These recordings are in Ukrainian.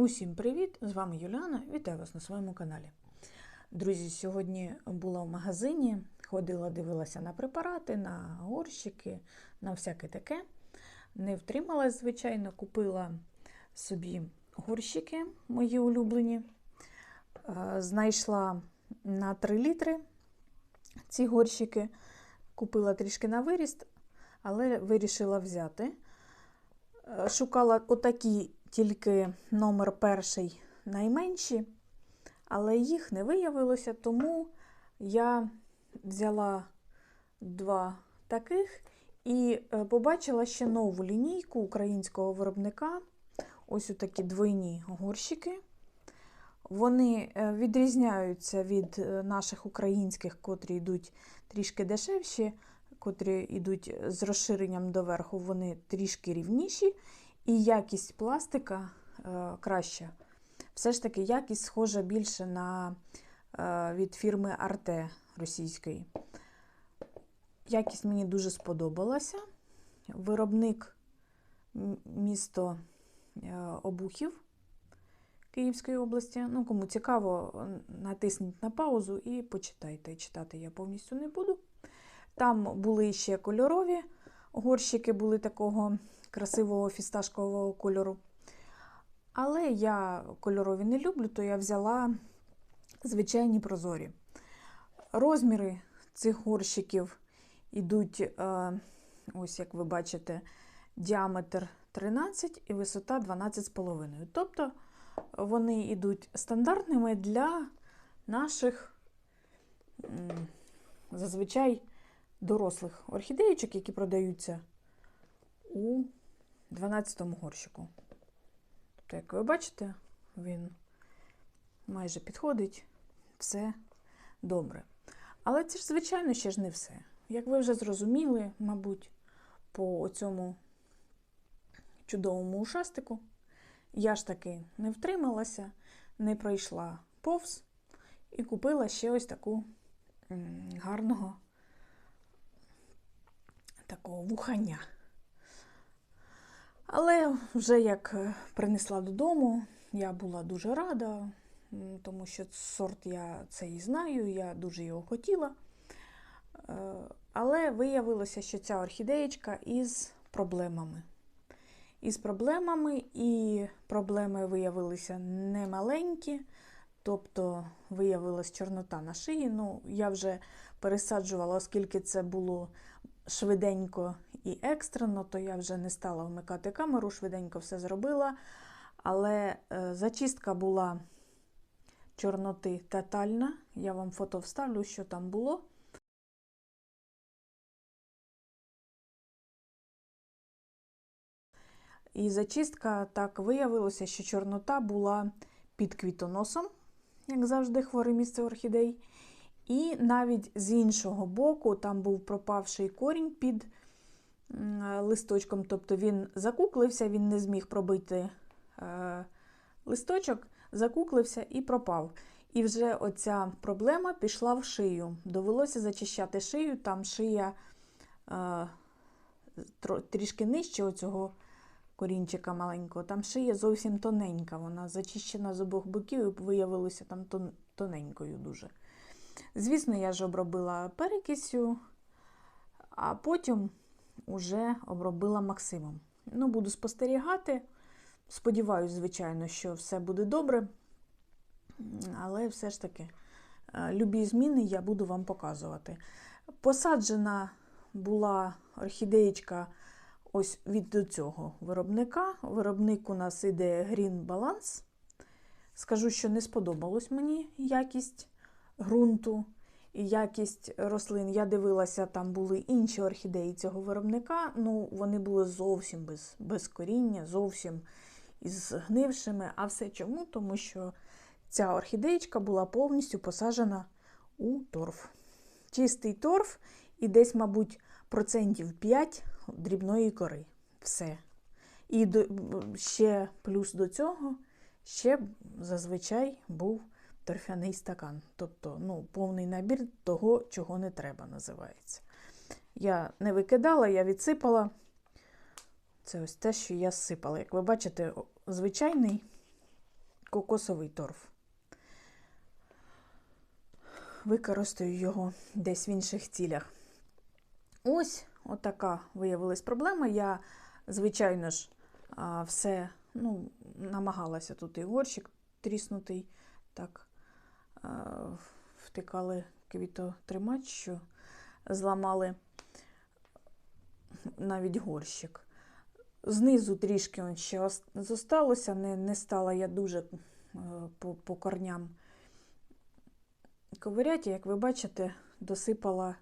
Усім привіт! З вами Юліана. Вітаю вас на своєму каналі. Друзі, сьогодні була в магазині, ходила, дивилася на препарати, на горщики, на всяке таке. Не втрималась, звичайно, купила собі горщики, мої улюблені. Е, Знайшла на 3 літри ці горщики, купила трішки на виріст, але вирішила взяти. Е, Шукала отакі тільки номер перший найменші, але їх не виявилося, тому я взяла два таких і е, побачила ще нову лінійку українського виробника. Ось такі двойні горщики. Вони е, відрізняються від е, наших українських, котрі йдуть трішки дешевші, котрі йдуть з розширенням доверху, вони трішки рівніші, і якість пластика е, краща. Все ж таки, якість схожа більше на е, від фірми Арте російської. Якість мені дуже сподобалася. Виробник місто е, Обухів Київської області. Ну, кому цікаво, натисніть на паузу і почитайте. Читати я повністю не буду. Там були ще кольорові горщики, були такого красивого фісташкового кольору. Але я кольорові не люблю, то я взяла звичайні прозорі. Розміри цих горщиків йдуть, е, ось як ви бачите, діаметр 13 і висота 12,5. Тобто вони йдуть стандартними для наших зазвичай дорослих орхідеєчок, які продаються у 12 горщику. Тобто, як ви бачите, він майже підходить, все добре. Але це ж, звичайно, ще ж не все. Як ви вже зрозуміли, мабуть, по цьому чудовому ушастику, я ж таки не втрималася, не пройшла повз і купила ще ось таку гарного такого вухання. Але вже як е, принесла додому, я була дуже рада, тому що сорт я цей знаю, я дуже його хотіла. Е, Але виявилося, що ця орхідеєчка із проблемами. Із проблемами, і проблеми виявилися немаленькі, тобто виявилась чорнота на шиї. Ну, я вже пересаджувала, оскільки це було швиденько і екстрено, то я вже не стала вмикати камеру, швиденько все зробила. Але е, зачистка була чорноти тотальна. Я вам фото вставлю, що там було. І зачистка так виявилося, що чорнота була під квітоносом, як завжди, хворе місце орхідей. І навіть з іншого боку, там був пропавший корінь під листочком, тобто він закуклився, він не зміг пробити е, листочок, закуклився і пропав. І вже оця проблема пішла в шию. Довелося зачищати шию, там шия е, трішки нижче оцього корінчика маленького, там шия зовсім тоненька, вона зачищена з обох боків і виявилася там тоненькою дуже. Звісно, я ж обробила перекисю, а потім уже обробила Максимом. Ну, буду спостерігати. Сподіваюсь, звичайно, що все буде добре. Але все ж таки, е, любі зміни я буду вам показувати. Посаджена була орхідеєчка ось від цього виробника. Виробник у нас іде Green Balance. Скажу, що не сподобалась мені якість ґрунту і якість рослин. Я дивилася, там були інші орхідеї цього виробника. Ну, вони були зовсім без, без коріння, зовсім із гнившими. А все чому? Тому що ця орхідеєчка була повністю посаджена у торф. Чистий торф і десь, мабуть, процентів 5 дрібної кори. Все. І до, ще плюс до цього ще зазвичай був торфяний стакан. Тобто ну, повний набір того, чого не треба, називається. Я не викидала, я відсипала. Це ось те, що я сипала. Як ви бачите, звичайний кокосовий торф. Використаю його десь в інших цілях. Ось отака виявилась проблема. Я, звичайно ж, все ну, намагалася тут і горщик тріснутий, так втикали квітотримач, що зламали навіть горщик. Знизу трішки ще зосталося, не, не стала я дуже е, по, по корням ковиряті, як ви бачите, досипала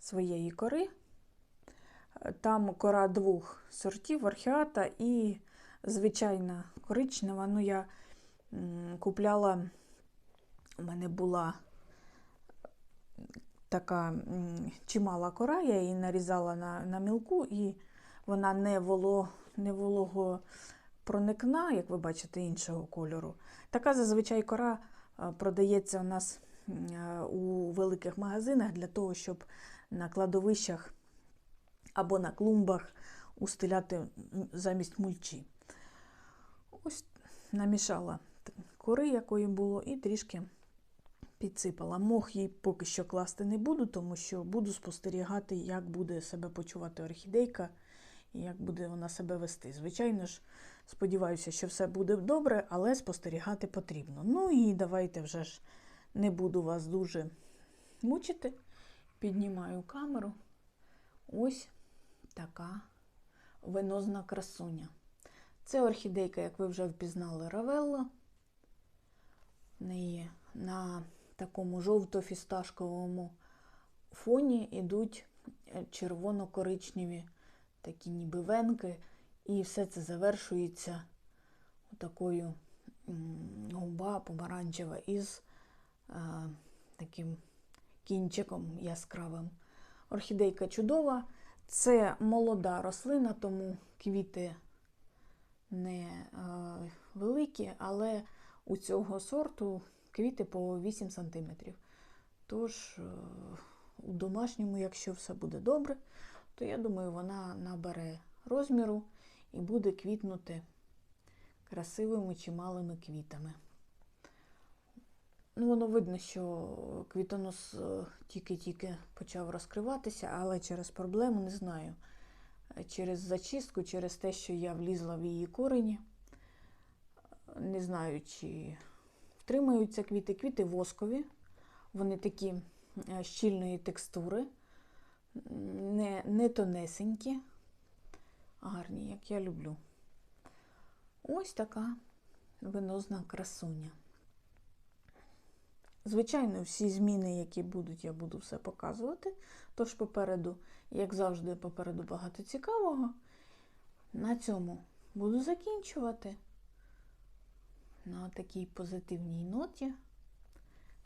своєї кори. Е, Там кора двох сортів орхіата і звичайна коричнева. Ну, я купляла, у мене була така чимала кора, я її нарізала на, на мілку, і вона не, воло, не вологопроникна, як ви бачите, іншого кольору. Така зазвичай кора продається у нас у великих магазинах для того, щоб на кладовищах або на клумбах устеляти м, замість мульчі. Ось намішала кори, якої було, і трішки підсипала. Мох їй поки що класти не буду, тому що буду спостерігати, як буде себе почувати орхідейка і як буде вона себе вести. Звичайно ж, сподіваюся, що все буде добре, але спостерігати потрібно. Ну і давайте вже ж не буду вас дуже мучити. Піднімаю камеру. Ось така венозна красуня. Це орхідейка, як ви вже впізнали, Равелла. На такому жовто-фісташковому фоні йдуть е, червоно-коричневі такі ніби венки, і все це завершується такою губа помаранчева із а, таким кінчиком яскравим. Орхідейка чудова. Це молода рослина, тому квіти не е, великі, але у цього сорту квіти по 8 см. Тож, е, у домашньому, якщо все буде добре, то я думаю, вона набере розміру і буде квітнути красивими чималими квітами. Ну, воно видно, що квітонос е, тільки-тільки почав розкриватися, але через проблему не знаю. Е, Через зачистку, через те, що я влізла в її корені. Не знаю, чи втримаються квіти. Квіти воскові, вони такі е, щільної текстури, не, не тонесенькі, гарні, як я люблю. Ось така венозна красуня. Звичайно, всі зміни, які будуть, я буду все показувати. Тож попереду, як завжди, попереду багато цікавого. На цьому буду закінчувати. На такій позитивній ноті.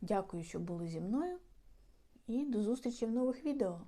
Дякую, що були зі мною. І до зустрічі в нових відео.